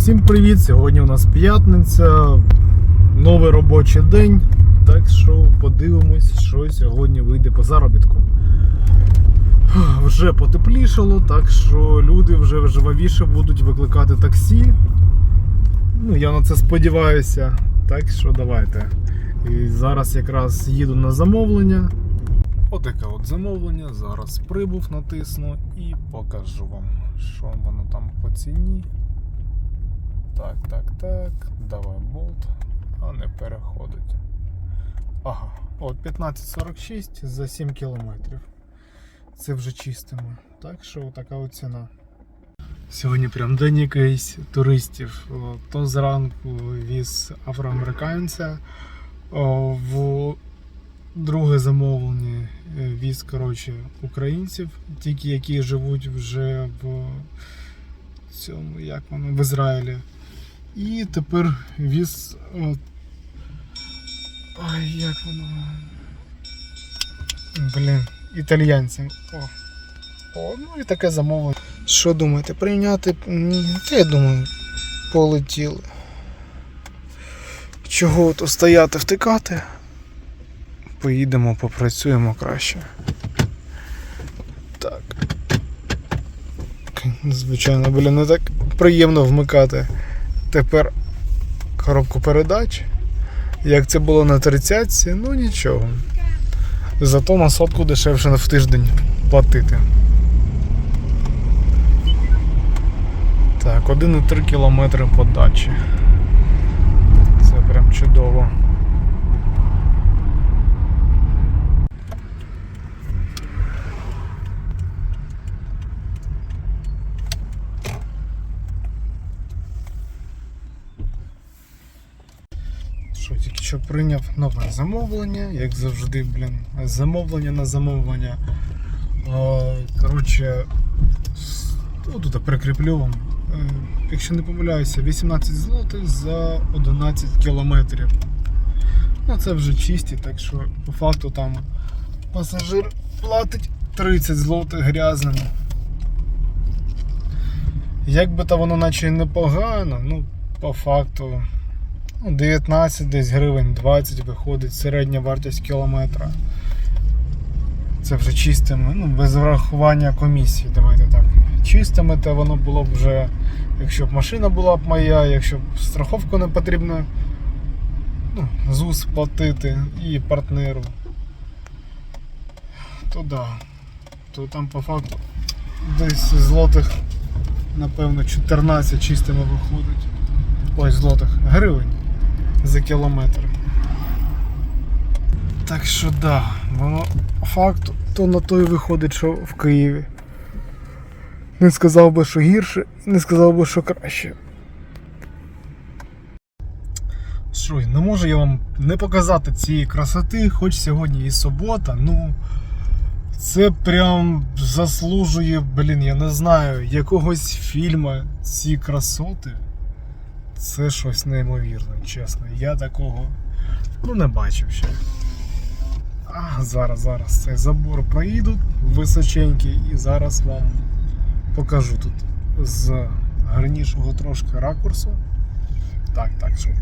Всім привіт! Сьогодні у нас п'ятниця, новий робочий день. Так що подивимось, що сьогодні вийде по заробітку. Вже потеплішало, так що люди вже жвавіше будуть викликати таксі. Ну, я на це сподіваюся. Так що давайте. І зараз якраз їду на замовлення. Отаке от замовлення. Зараз прибув, натисну і покажу вам, що воно там по ціні. Так, так, так. Давай болт. А не переходить. Ага, от 15.46 за 7 кілометрів. Це вже чистимо. Так що така от ціна. Сьогодні прям день якийсь туристів. То зранку віз афроамериканця. В друге замовлення віз коротше, українців, тільки які живуть вже в цьому, як воно, в Ізраїлі. І тепер віз. О, ай, як воно. Блін, італіянцям. О. О, ну і таке замовлення. Що думаєте, прийняти? Та я думаю, полетіли. Чого то стояти, втикати? Поїдемо, попрацюємо краще. Так. Звичайно, блін, не так приємно вмикати тепер коробку передач. Як це було на 30, ну нічого. Зато на сотку дешевше в тиждень платити. Так, 1,3 кілометри подачі. Це прям чудово. Що тільки що прийняв нове замовлення, як завжди, блін, замовлення на замовлення. Коротше, тут прикріплю вам. Е, Якщо не помиляюся, 18 злотих за 11 кілометрів. Ну це вже чисті, так що по факту там пасажир платить 30 злотих грязним. Як би то воно наче й непогано, ну по факту ну, 19 десь гривень 20 виходить середня вартість кілометра. Це вже чистими, ну, без врахування комісії, давайте так. Чистими, то воно було б вже, якщо б машина була б моя, якщо б страховку не потрібно ну, ЗУС платити і партнеру, то да. То там по факту десь злотих, напевно, 14 чистими виходить. Ой, злотих, гривень за кілометр. Так що да, воно факт то на той виходить, що в Києві. Не сказав би, що гірше, не сказав би, що краще. Що, не можу я вам не показати цієї красоти, хоч сьогодні і субота, ну це прям заслужує, блін, я не знаю, якогось фільму ці красоти. Це щось неймовірне, чесно. Я такого ну, не бачив ще. А, зараз, зараз цей забор проїду височенький і зараз вам покажу тут з гарнішого трошки ракурсу. Так, так, щоб.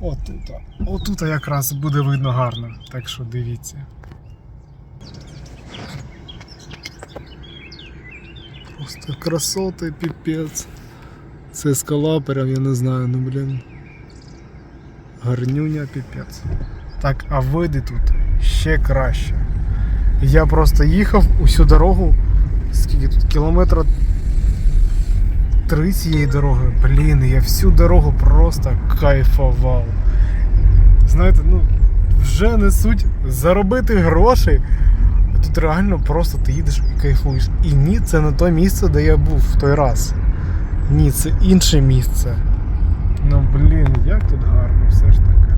Отут. Отут якраз буде видно гарно, так що дивіться. Просто красоти, піпець. Це скала прям, я не знаю, ну блін. Гарнюня піпець. Так, а види тут ще краще. Я просто їхав усю дорогу. Скільки тут кілометра три цієї дороги. Блін, я всю дорогу просто кайфував. Знаєте, ну вже несуть заробити гроші. Тут реально просто ти їдеш і кайфуєш. І ні, це не те місце, де я був в той раз. Ні, це інше місце. Ну блін, як тут гарно все ж таки.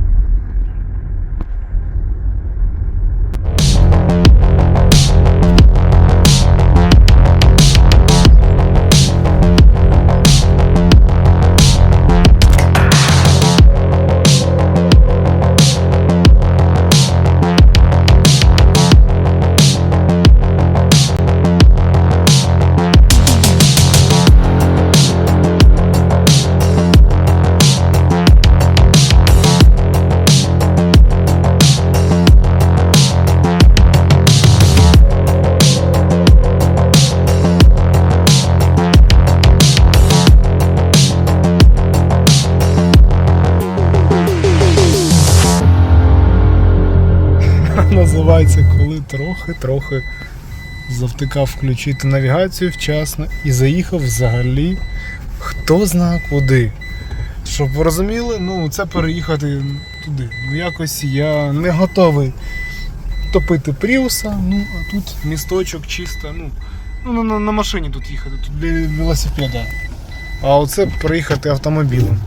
Завтикав включити навігацію вчасно і заїхав взагалі хто зна куди. Щоб ви розуміли, ну це переїхати туди. Ну якось я не готовий топити Пріуса, ну а тут місточок чисто, ну, ну на, на машині тут їхати, тут для велосипеда. А оце приїхати автомобілем.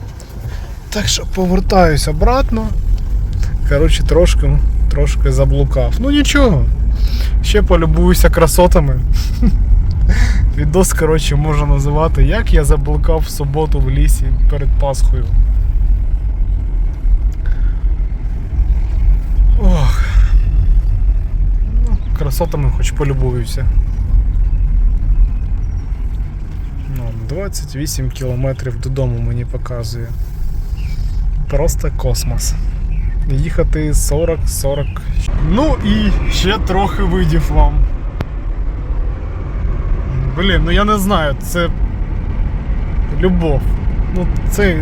Так що повертаюсь обратно. Коротше, трошки, трошки заблукав. Ну нічого. Ще полюбуюся красотами. Відос, коротше, можна називати, як я заблукав в суботу в лісі перед Пасхою. Ох. Ну, красотами хоч полюбуюся. Ну, 28 кілометрів додому мені показує. Просто космос. Їхати 40-40. Ну і ще трохи видів вам. Блін, ну я не знаю, це любов. Ну це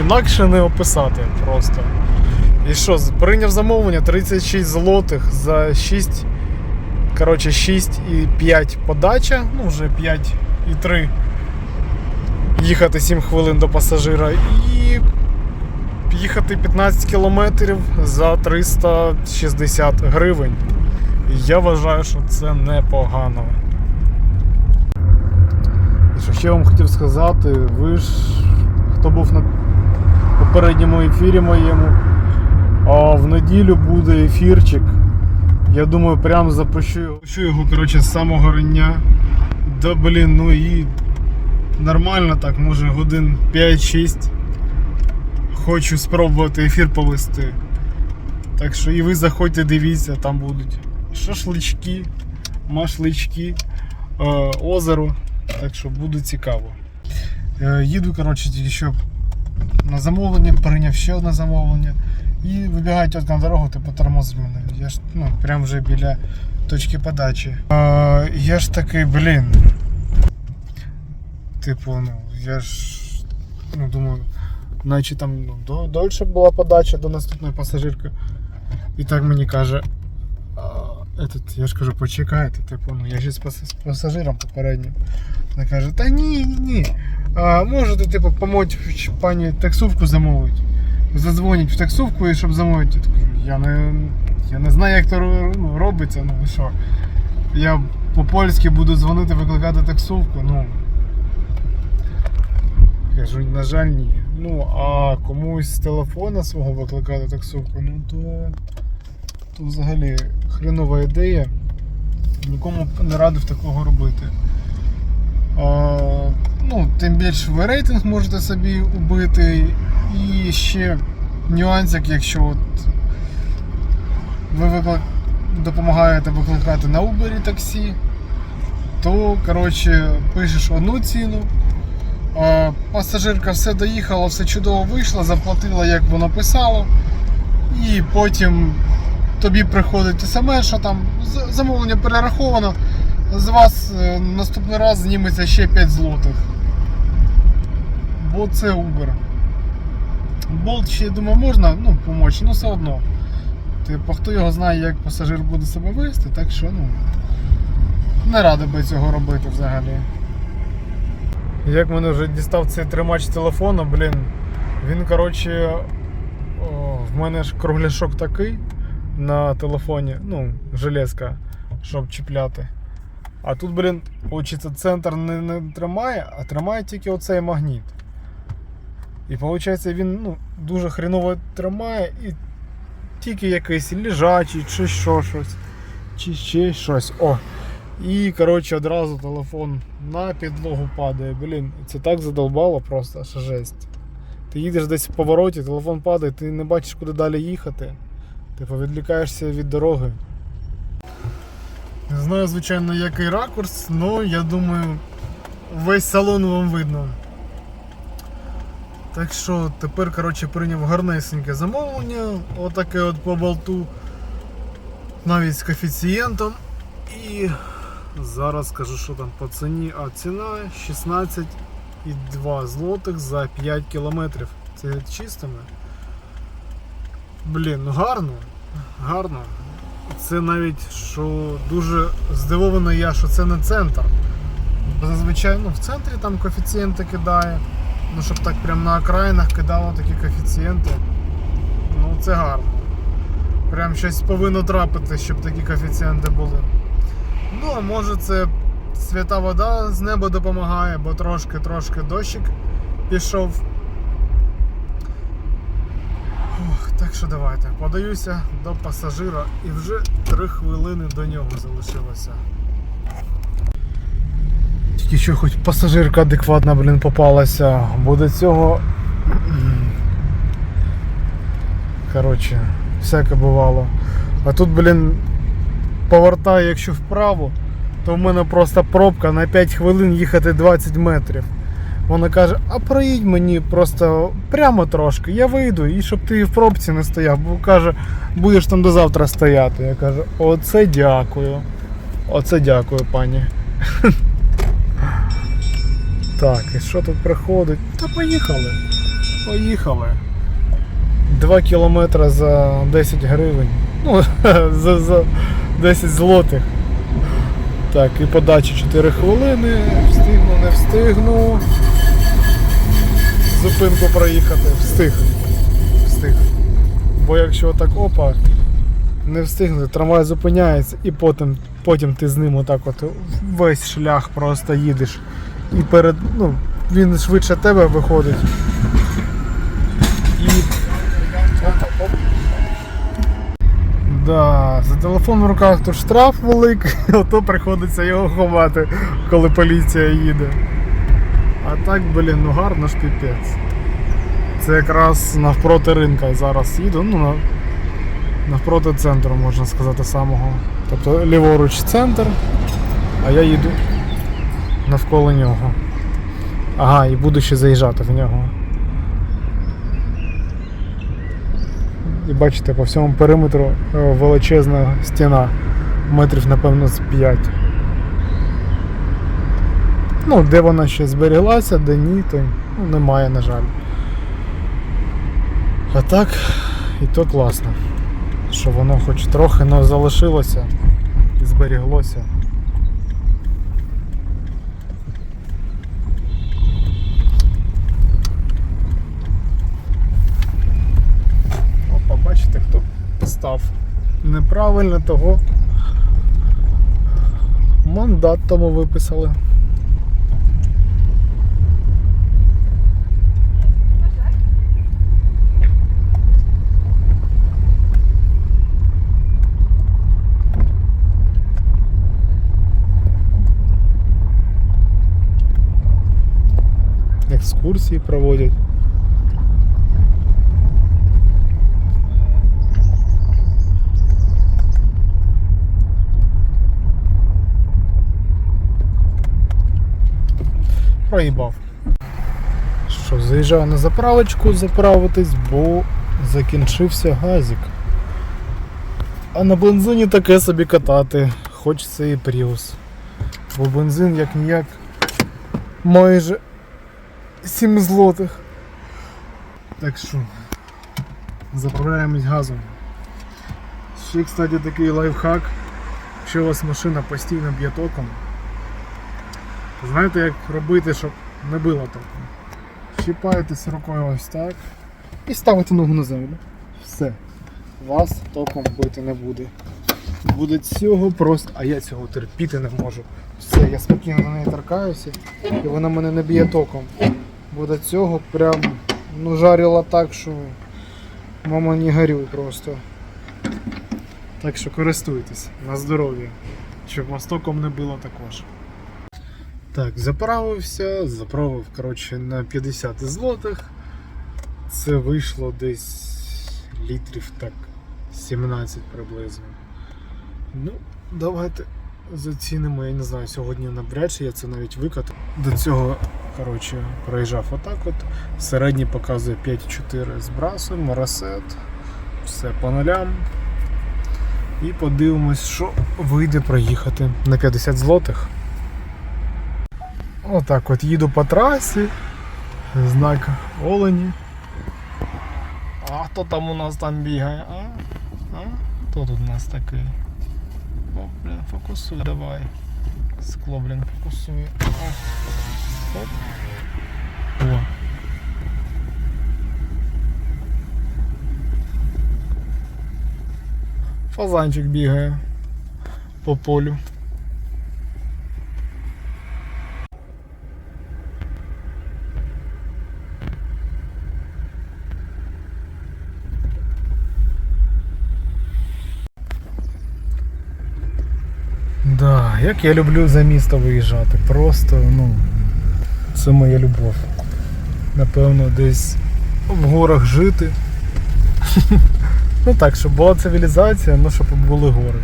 інакше не описати просто. І що, прийняв замовлення 36 злотих за 6. Коротше, 6 і 5 подача, ну вже 5 і 3. Їхати 7 хвилин до пасажира і їхати 15 кілометрів за 360 гривень. Я вважаю, що це непогано. І що ще вам хотів сказати, ви ж хто був на попередньому ефірі моєму, а в неділю буде ефірчик. Я думаю, прям запущу його, його коротше, з самого рання. Да блін, ну і нормально так, може годин 5-6. Хочу спробувати ефір повести. Так що і ви заходьте, дивіться, там будуть шашлички, машлички, е, озеро. Так що буде цікаво. Е, їду, коротше, тільки що на замовлення, прийняв ще одне замовлення. І вибігає тітка на дорогу, типу тормозить мене. Я ж ну, прям вже біля точки подачі. Е, я ж такий, блін. Типу, ну, я ж ну, думаю, наче там ну, до- дольше була подача до наступної пасажирки. І так мені каже. а, Этот, я ж кажу, почекайте, типу, ну я ж з пас- з пасажиром попереднім. Вона каже, та ні, ні, ні. А, можете, типу, помочь пані таксувку замовити. Задзвонять в таксувку, і щоб замовити. Я кажу, Я не, я не знаю, як то ро- ну, робиться, ну ви що. Я по-польськи буду дзвонити, викликати таксувку, ну. Кажу, на жаль, ні. Ну, а комусь з телефона свого викликати таксувку, ну то, то взагалі хренова ідея. Нікому не радив такого робити. А, ну, тим більше ви рейтинг можете собі убити. І ще нюансик, якщо от ви виклик... допомагаєте викликати на Uber таксі, то коротше, пишеш одну ціну. А, Пасажирка все доїхала, все чудово вийшла, заплатила, як воно писало. І потім тобі приходить смс, що там замовлення перераховано. З вас е, наступний раз зніметься ще 5 злотих. Бо це Uber. Болт ще, я думаю, можна ну, помочь, ну все одно. Типу, хто його знає, як пасажир буде себе вести, так що ну. Не радий би цього робити взагалі. Як мене вже дістав цей тримач телефону, блін, він, коротше, о, в мене ж кругляшок такий на телефоні, ну, железка, щоб чіпляти. А тут, блін, виходить, центр не, не тримає, а тримає тільки оцей магніт. І виходить, він ну, дуже хреново тримає і тільки якийсь лежачий, чи що щось, чи ще щось. О! І, коротше, одразу телефон на підлогу падає. Блін, це так задолбало просто, що жесть. Ти їдеш десь в повороті, телефон падає, ти не бачиш, куди далі їхати. Типу відлікаєшся від дороги. Не знаю, звичайно, який ракурс, але я думаю, весь салон вам видно. Так що тепер, коротше, прийняв гарнесеньке замовлення, отаке от по болту, навіть з коефіцієнтом. І зараз скажу, що там по ціні, а ціна 16,2 злотих за 5 кілометрів. Це чистими. Блін, ну гарно, гарно. це навіть що дуже здивований я, що це не центр. Бо зазвичай ну, в центрі там коефіцієнти кидає. Ну, щоб так прямо на окраїнах кидало такі коефіцієнти. Ну це гарно. Прям щось повинно трапити, щоб такі коефіцієнти були. Ну, а може це свята вода з неба допомагає, бо трошки-трошки дощик пішов. Ох, так що давайте. Подаюся до пасажира і вже 3 хвилини до нього залишилося. Тільки що хоч пасажирка адекватна, блін, попалася, бо до цього. Коротше, всяке бувало. А тут, блін, повертаю, якщо вправо, то в мене просто пробка на 5 хвилин їхати 20 метрів. Вона каже, а проїдь мені просто прямо трошки, я вийду, і щоб ти в пробці не стояв, бо каже, будеш там до завтра стояти. Я кажу, оце дякую. Оце дякую, пані. Так, і що тут приходить? Та поїхали. Поїхали. 2 кілометри за 10 гривень. Ну, за, за 10 злотих. Так, і подача 4 хвилини. Встигну, не встигну. Зупинку проїхати. Встиг. Встиг. Бо якщо так опа, не встигнути, трамвай зупиняється і потім, потім ти з ним отак от весь шлях просто їдеш. І перед. ну, він швидше тебе виходить. І. Опа, оп. Да, за телефон в руках то штраф великий, ото приходиться його ховати, коли поліція їде. А так, блін, ну гарно ж піпець. Це якраз навпроти ринка зараз їду, ну навпроти центру, можна сказати, самого. Тобто ліворуч центр, а я їду навколо нього. Ага, і буду ще заїжджати в нього. І бачите, по всьому периметру е, величезна стіна, метрів, напевно, з 5. Ну, де вона ще зберіглася, де ні, то ну, немає, на жаль. А так, і то класно, що воно хоч трохи но залишилося і зберіглося. Опа, бачите, хто став неправильно того. Мандат тому виписали. Екскурсії проводять. Проїбав. Що, заїжджаю на заправочку заправитись, бо закінчився газик. А на бензині таке собі катати, хочеться і Prius. Бо бензин як ніяк майже 7 злотих. Так що заправляємось газом. Ще, кстати, такий лайфхак. Якщо у вас машина постійно б'є током, Знаєте, як робити, щоб не било током? Щіпаєтесь рукою ось так і ставите ногу на землю. Все. Вас током бити не буде. Буде цього просто, а я цього терпіти не можу. Все, я спокійно на неї торкаюся і вона мене не б'є током. Бо до цього прям ну, жарила так, що мама не горюй просто. Так що користуйтесь на здоров'я, щоб вас током не било також. Так, заправився, заправив коротше, на 50 злотих. Це вийшло десь літрів так 17 приблизно. Ну, давайте зацінимо, я не знаю, сьогодні навряд чи я це навіть викатав. До цього коротше, проїжджав отак от. Середній показує 5,4 з брасу, моросет, все по нулям. І подивимось, що вийде проїхати на 50 злотих. Отак от їду по трасі. Знак Олені. А хто там у нас там бігає? А? А? Хто тут у нас такий? О, блін, фокусуй давай. Скло, блін, фокусує. Оп. О. Фазанчик бігає по полю. Да, як я люблю за місто виїжджати. Просто, ну, це моя любов. Напевно, десь в горах жити. Ну так, щоб була цивілізація, ну щоб були гори.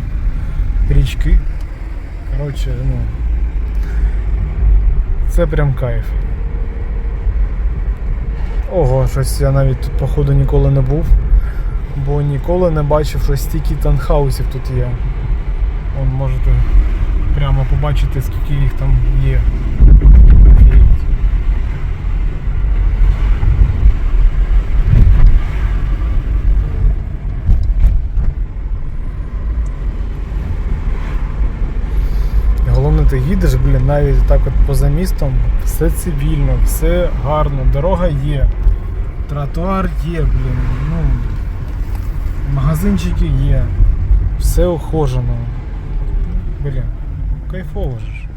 Річки. Коротше, ну. Це прям кайф. Ого, щось я навіть тут, походу, ніколи не був. Бо ніколи не бачив, що стільки танхаусів тут є. Вон можете прямо побачити, скільки їх там є. Головне, ти їдеш, блін, навіть так от поза містом, все цивільно, все гарно, дорога є, тротуар є, блін, ну, магазинчики є, все ухожено. Блін, кайфово ж.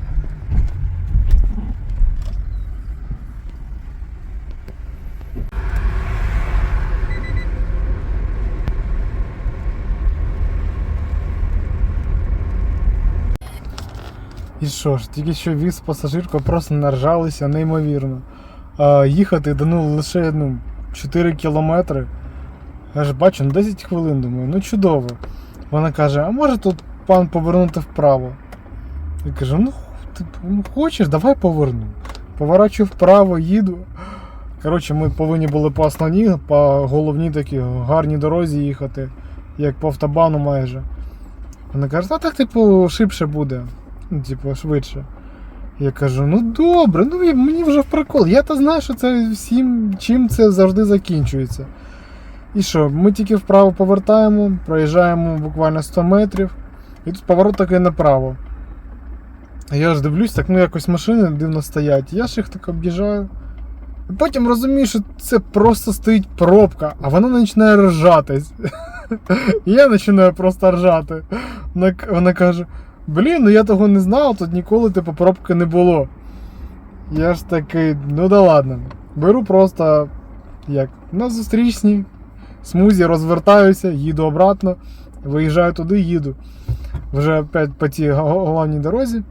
І що ж, тільки що віз пасажирку, просто наржалися неймовірно. А, їхати ну, лише ну, 4 кілометри. Я ж бачу, ну 10 хвилин думаю, ну чудово. Вона каже, а може тут пан повернути вправо? Я кажу, ну ти ну, хочеш, давай поверну. Поворачую вправо, їду. Коротше, ми повинні були по основній, по головній такій гарній дорозі їхати, як по автобану майже. Вона каже, а так, типу, шибше буде. Ну, типу, швидше. Я кажу, ну добре, ну мені вже в прикол. Я то знаю, що це всім, чим це завжди закінчується. І що, ми тільки вправо повертаємо, проїжджаємо буквально 100 метрів, і тут поворот такий направо. Я ж дивлюсь, так ну якось машини дивно стоять. Я ж їх так об'їжджаю. І потім розумію, що це просто стоїть пробка, а вона починає ржатись. Я починаю просто ржати. Вона, вона каже: Блін, ну я того не знав, тут ніколи типу пробки не було. Я ж такий, ну да ладно. Беру просто як на зустрічній смузі, розвертаюся, їду обратно, виїжджаю туди, їду. Вже опять по тій головній дорозі.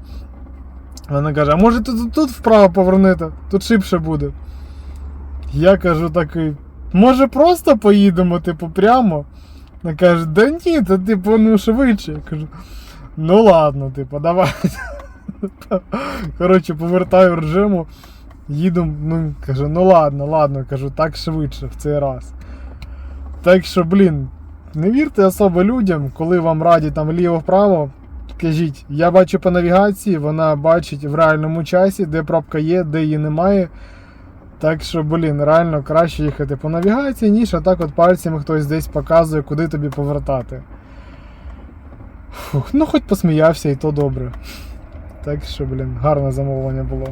Вона каже, а може тут, тут вправо повернути, тут шибше буде. Я кажу такий, може просто поїдемо, типу, прямо. Вона каже, да ні, то типу, ну швидше. Я кажу, ну ладно, типу, давай. Коротше, повертаю режиму, їду, ну, кажу, ну ладно, ладно, кажу, так швидше в цей раз. Так що, блін, не вірте особо людям, коли вам радять там ліво-вправо. Кажіть, я бачу по навігації, вона бачить в реальному часі, де пробка є, де її немає. Так що, блін, реально краще їхати по навігації, ніж отак от пальцями хтось десь показує, куди тобі повертати. Фух, ну хоч посміявся і то добре. Так що, блін, гарне замовлення було.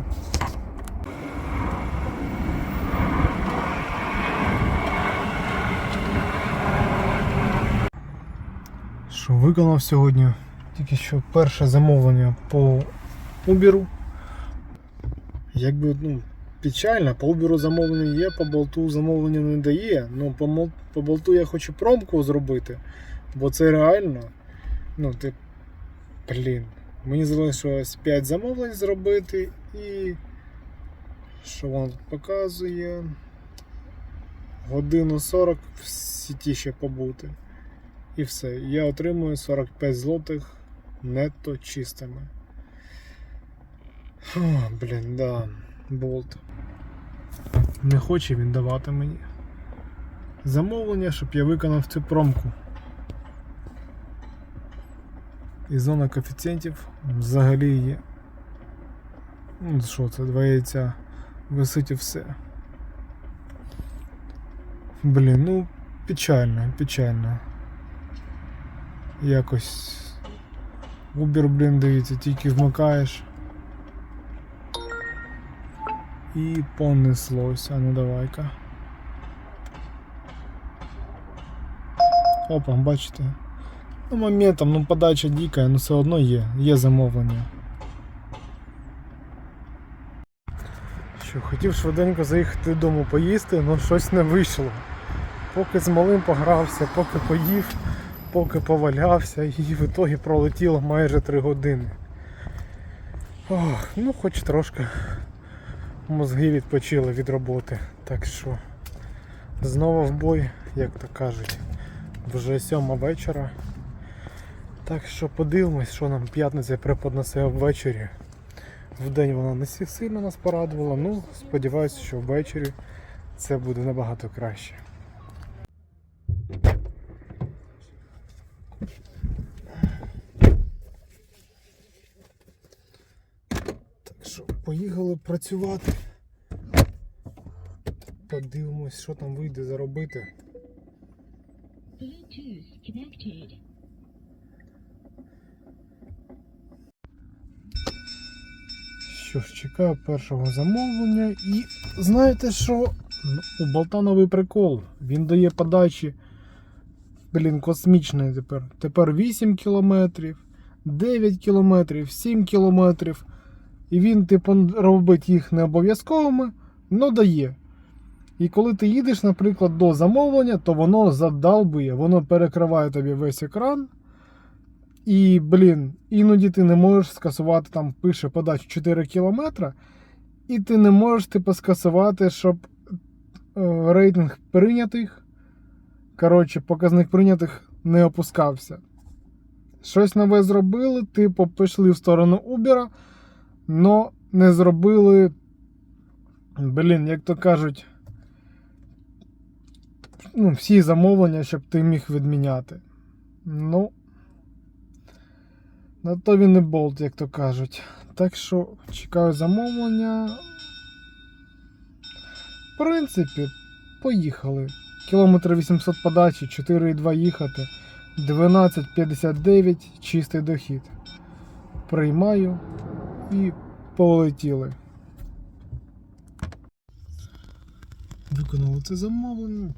Що виконав сьогодні? Тільки що перше замовлення по Uber. Якби ну, печально, по Uber замовлення є, по болту замовлення не дає. Ну, по, по болту я хочу промку зробити, бо це реально. Ну, ти. Блін. Мені залишилось 5 замовлень зробити і. Що воно тут показує? Годину 40 в сіті ще побути. І все. Я отримую 45 злотих нетто чистими. Фу, блін, да. Болт. Не хоче він давати мені. Замовлення, щоб я виконав цю промку. І зона коефіцієнтів взагалі є. Ну, що це, два яйця висить і все. Блін, ну печально, печально. якось. Uber, блін, дивіться, тільки вмикаєш. І понеслось. А ну давай-ка. Опа, бачите. Ну, моментом, ну подача дика, але все одно є, є замовлення. Що, хотів швиденько заїхати додому поїсти, але щось не вийшло. Поки з малим погрався, поки поїв, поки повалявся і в ітогі пролетіло майже 3 години. Ох, ну хоч трошки мозги відпочили від роботи. Так що знову в бой, як то кажуть, вже сьома вечора. Так що подивимось, що нам п'ятниця преподнесе ввечері. В день вона не сильно нас порадувала, ну сподіваюся, що ввечері це буде набагато краще. Що, поїхали працювати. Подивимось, що там вийде заробити. Що ж, чекаю першого замовлення і знаєте що? У болта новий прикол. Він дає подачі. Блін, космічний тепер. Тепер 8 кілометрів, 9 кілометрів, 7 кілометрів. І він, типу, робить їх не обов'язковими, але дає. І коли ти їдеш, наприклад, до замовлення, то воно задалбує, воно перекриває тобі весь екран. І, блін, іноді ти не можеш скасувати, там пише подачу 4 км, і ти не можеш типу, скасувати, щоб е, рейтинг прийнятих. Коротше, показник прийнятих не опускався. Щось нове зробили, типу, пішли в сторону Uber, но не зробили. Блін, як то кажуть, ну, всі замовлення, щоб ти міг відміняти. Ну. На то він і болт, як то кажуть. Так що чекаю замовлення. В принципі, поїхали. Кілометр 800 подачі, 4,2 їхати, 12,59 чистий дохід. Приймаю і полетіли. Виконали це замовлення.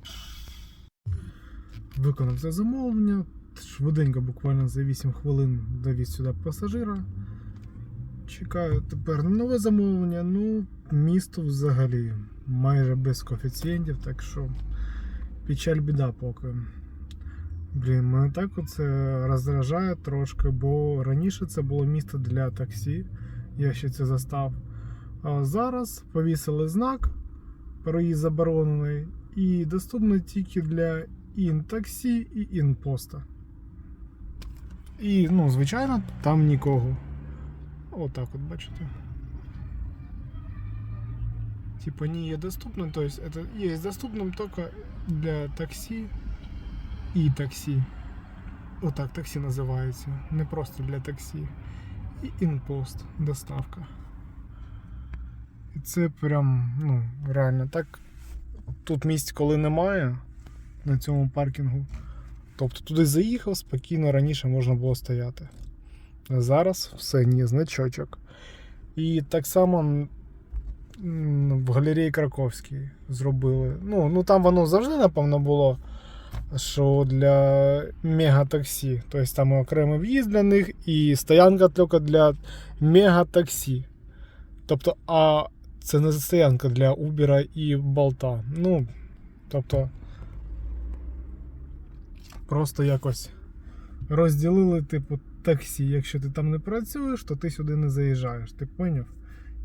Виконав це замовлення. Швиденько, буквально за 8 хвилин довіз сюди пасажира. Чекаю тепер нове замовлення. Ну, місто взагалі майже без коефіцієнтів, так що печаль біда поки. Блін, мене так оце роздражає трошки, бо раніше це було місто для таксі. Я ще це застав. А зараз повісили знак проїзд заборонений і доступно тільки для ін-таксі і ін-поста. І, ну, звичайно, там нікого. Отак от, бачите. Типа не є доступно, то есть это есть доступным только для таксі і таксі. Отак таксі називається. Не просто для таксі. І інпост, доставка. І це прям, ну, реально так. Тут місць, коли немає на цьому паркінгу. Тобто туди заїхав, спокійно раніше можна було стояти. А зараз все, ні, значочок. І так само в галереї Краковській зробили. Ну, ну там воно завжди, напевно, було. Що для мегатаксі. Тобто там окремий в'їзд для них і стоянка тільки для мегатаксі. Тобто, а це не стоянка для Uber і болта. Ну, тобто, просто якось розділили, типу, таксі. Якщо ти там не працюєш, то ти сюди не заїжджаєш. Ти поняв?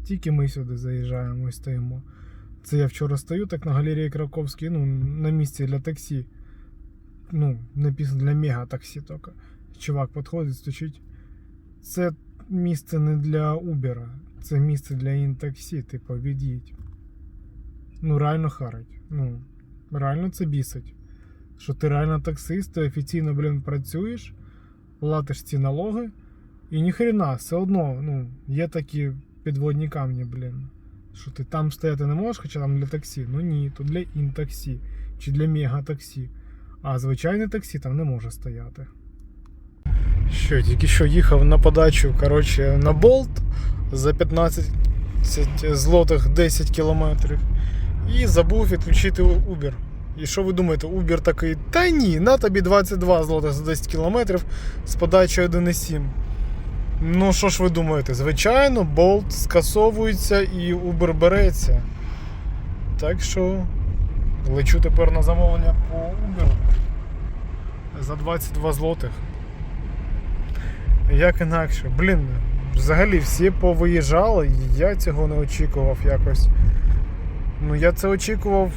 Тільки ми сюди заїжджаємо і стоїмо. Це я вчора стою так на галереї Краковській, ну, на місці для таксі. Ну, написано для мега-таксі тільки. Чувак підходить, стучить. Це місце не для Uber, це місце для інтаксі, типу, від'їдь. Ну, реально харить. Ну, реально це бісить. Що ти реально таксист, ти офіційно, блін, працюєш, платиш ці налоги, і ніхрена, все одно, ну, є такі підводні камні, блін. Що ти там стояти не можеш, хоча там для таксі. Ну ні, то для інтаксі чи для мегатаксі. А звичайне таксі там не може стояти. Що, тільки що їхав на подачу, коротше, на болт за 15 злотих 10 кілометрів. І забув відключити Uber. І що ви думаєте, Uber такий, та ні, на тобі 22 злотих за 10 кілометрів з подачею 1,7. Ну, що ж ви думаєте? Звичайно, болт скасовується і Uber береться. Так що лечу тепер на замовлення по Uber за 22 злотих. Як інакше, блін, взагалі всі повиїжджали, я цього не очікував якось. Ну, я це очікував,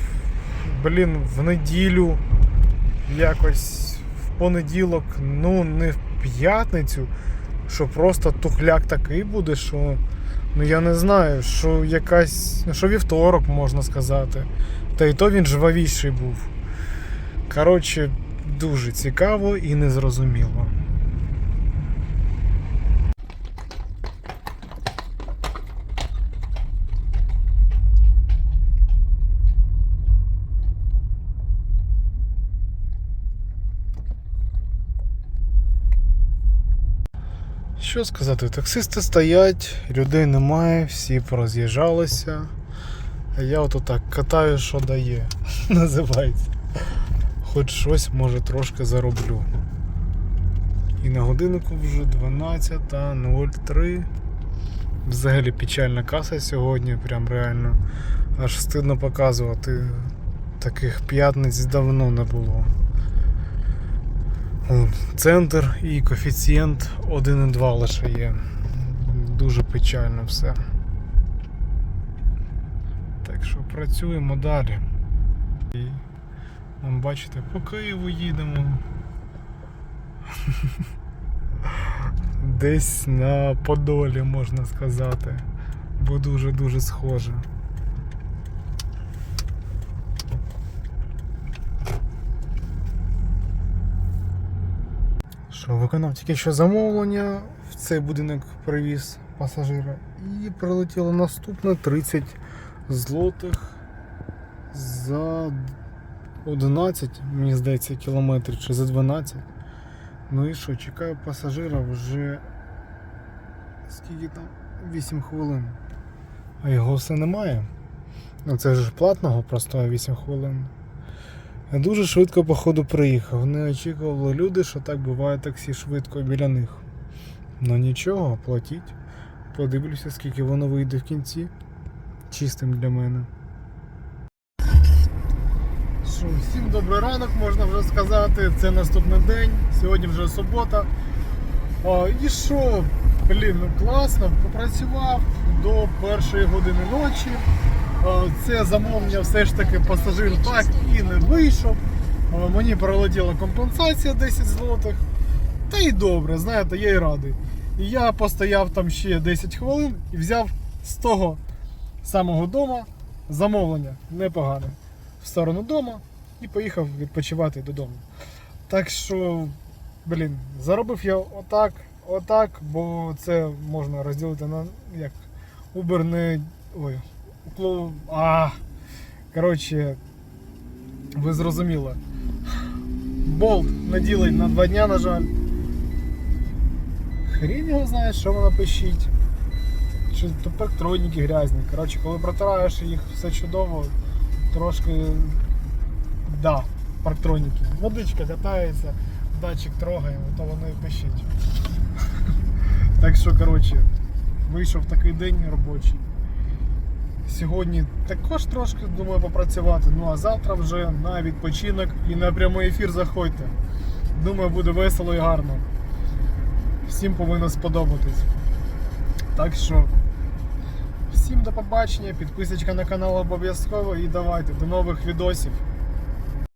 блін, в неділю, якось в понеділок, ну не в п'ятницю, що просто тухляк такий буде, що. Ну я не знаю, що якась. ну, що вівторок можна сказати. Та й то він жвавіший був. Коротше, дуже цікаво і незрозуміло. Що сказати, таксисти стоять, людей немає, всі пороз'їжджалися. А я от так катаю, що дає, називається. Хоч щось може трошки зароблю. І на годиннику вже 12.03. Взагалі печальна каса сьогодні, прям реально. Аж стидно показувати. Таких п'ятниць давно не було. Центр і коефіцієнт 1,2 лише є. Дуже печально все. Так що працюємо далі. І вон, бачите, по Києву їдемо. Десь на Подолі, можна сказати. Бо дуже-дуже схоже. Що, виконав тільки що замовлення, в цей будинок привіз пасажира і прилетіло наступне 30 злотих за 11, мені здається, кілометрів чи за 12. Ну і що, чекаю пасажира вже скільки там? 8 хвилин. А його все немає. Ну це ж платного просто 8 хвилин. Я дуже швидко, походу, приїхав. Не очікували люди, що так буває таксі швидко біля них. Ну нічого, платіть. Подивлюся, скільки воно вийде в кінці. Чистим для мене. Що, всім добрий ранок, можна вже сказати. Це наступний день. Сьогодні вже субота. А, і що? Блін, ну класно, попрацював до першої години ночі. А, Це замовлення все ж таки пасажир так і не вийшов. А, Мені прилетіла компенсація 10 злотих. Та й добре, знаєте, я й радий. І я постояв там ще 10 хвилин і взяв з того самого дома замовлення непогане в сторону дома і поїхав відпочивати додому. Так що, блін, заробив я отак, отак, бо це можна розділити на як Uber не. Ой, укло. А. Коротше, ви зрозуміли. Болт не ділить на два дня, на жаль. Хрін його знає, що вона пишіть. Чи то електроніки грязні. Коротше, коли протираєш їх все чудово, трошки. Да, парктроніки. Водичка катається, датчик трогає, то воно і пищить. Так що, коротше, вийшов такий день робочий. Сьогодні також трошки думаю попрацювати, ну а завтра вже на відпочинок і на прямий ефір заходьте. Думаю, буде весело і гарно. Всім повинно сподобатись. Так що, всім до побачення, підписочка на канал обов'язково і давайте до нових відосів.